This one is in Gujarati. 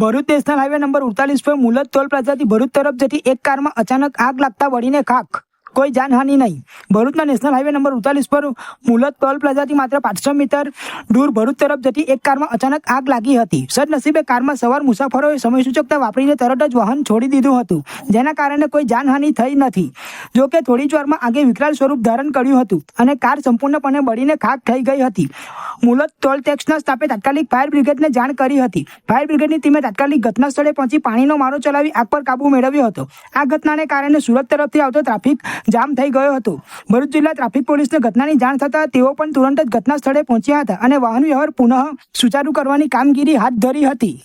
ભરૂચ નેશનલ હાઈવે નંબર ઉડતાલીસ પર મુલત ટોલ પ્લાઝાથી ભરૂચ તરફ જતી એક કારમાં અચાનક આગ લાગતા વળીને ખાખ. કોઈ જાનહાનિ નહીં. ભરૂચના નેશનલ હાઈવે નંબર ઉતાલીસ પર મુલત ટોલ પ્લાઝાથી માત્ર પાંચસો મીટર દૂર ભરૂચ તરફ જતી એક કારમાં અચાનક આગ લાગી હતી. સદનસીબે કારમાં સવાર મુસાફરોએ સમય સૂચકતા વાપરીને તરત જ વાહન છોડી દીધું હતું, જેના કારણે કોઈ જાનહાનિ થઈ નથી. જો થોડી જ વારમાં આગે વિકરાળ સ્વરૂપ ધારણ કર્યું હતું અને કાર સંપૂર્ણપણે બળીને ખાક થઈ ગઈ હતી. મુલત ટોલ ટેક્સના સ્ટાફે તાત્કાલિક ફાયર બ્રિગેડને જાણ કરી હતી. ફાયર બ્રિગેડની ટીમે તાત્કાલિક ઘટના સ્થળે પહોંચી પાણીનો મારો ચલાવી આગ પર કાબુ મેળવ્યો હતો. આ ઘટનાને કારણે સુરત તરફથી આવતો ટ્રાફિક જામ થઈ ગયો હતો. ભરૂચ જિલ્લા ટ્રાફિક પોલીસને ઘટનાની જાણ થતાં તેઓ પણ તુરંત જ ઘટના સ્થળે પહોંચ્યા હતા અને વાહન વ્યવહાર પુનઃ સુચારુ કરવાની કામગીરી હાથ ધરી હતી.